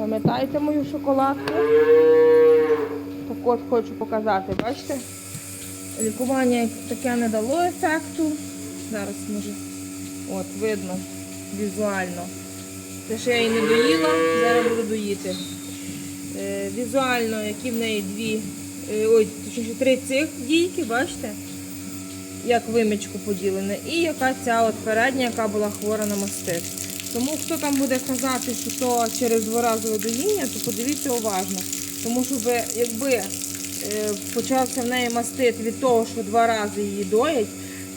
Пам'ятаєте мою шоколадку? Так от хочу показати, бачите? Лікування таке не дало ефекту. Зараз може. От, видно візуально. Те, що я її не доїла, зараз буду доїти. Е, візуально, які в неї дві, е, ой, точніше три цих дійки, бачите? Як вимічку поділене. І яка ця от передня, яка була хвора на мастит. Тому хто там буде казати, що то через дворазове доїння, то подивіться уважно. Тому що якби е, почався в неї мастит від того, що два рази її доять,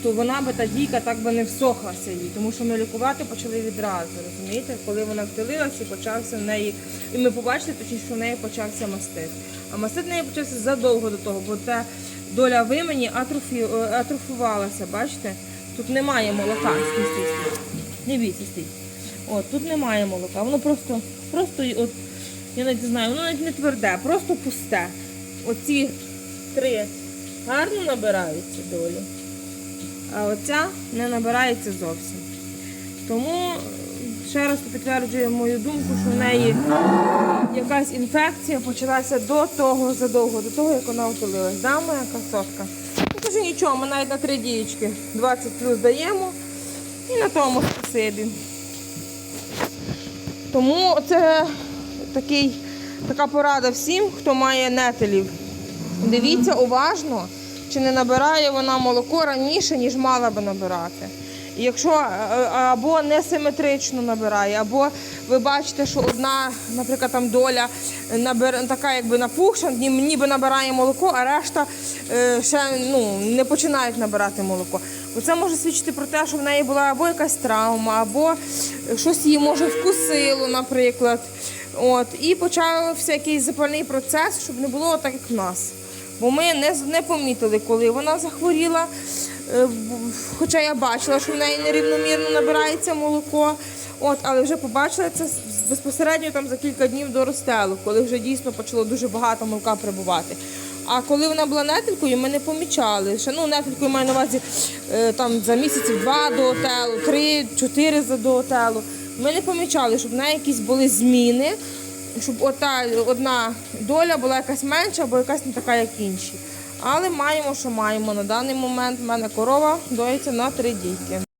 то вона би та дійка так би не всохлася їй, тому що ми лікувати почали відразу, розумієте? Коли вона втілилася і почався в неї, і ми побачили точніше, що в неї почався мастит. А мастит в неї почався задовго до того, бо та доля вимені е, атрофувалася, бачите? Тут немає молока. Не бійся, стій. От, тут немає молока, воно просто, просто, от, я навіть не знаю, воно навіть не тверде, просто пусте. Оці три гарно набираються долі а оця не набирається зовсім. Тому е, ще раз підтверджує мою думку, що в неї якась інфекція почалася до того, задовго, до того, як вона утолилась. Да, моя красотка? Ну, каже, нічого, ми навіть на три дієчки 20 плюс даємо і на тому спасибі. Тому це такий, така порада всім, хто має нетелів. Дивіться уважно, чи не набирає вона молоко раніше, ніж мала би набирати. Якщо е, або несиметрично набирає, або ви бачите, що одна, наприклад, там доля набир, така якби напухша, ніби набирає молоко, а решта е, ще ну, не починають набирати молоко. Бо це може свідчити про те, що в неї була або якась травма, або щось її може вкусило, наприклад. От, і почався якийсь запальний процес, щоб не було так, як в нас. Бо ми не, не помітили, коли вона захворіла. Е, Хоча я бачила, що в неї нерівномірно набирається молоко. От, але вже побачила це безпосередньо там за кілька днів до розстелу, коли вже дійсно почало дуже багато молока прибувати. А коли вона була нетелькою, ми не помічали. Ще, ну, нетелькою маю на увазі е, там, за місяців два до отелу, три, чотири до отелу. Ми не помічали, щоб в неї якісь були зміни, щоб ота одна доля була якась менша або якась не така, як інші. Але маємо, що маємо. На даний момент в мене корова доїться на три дійки.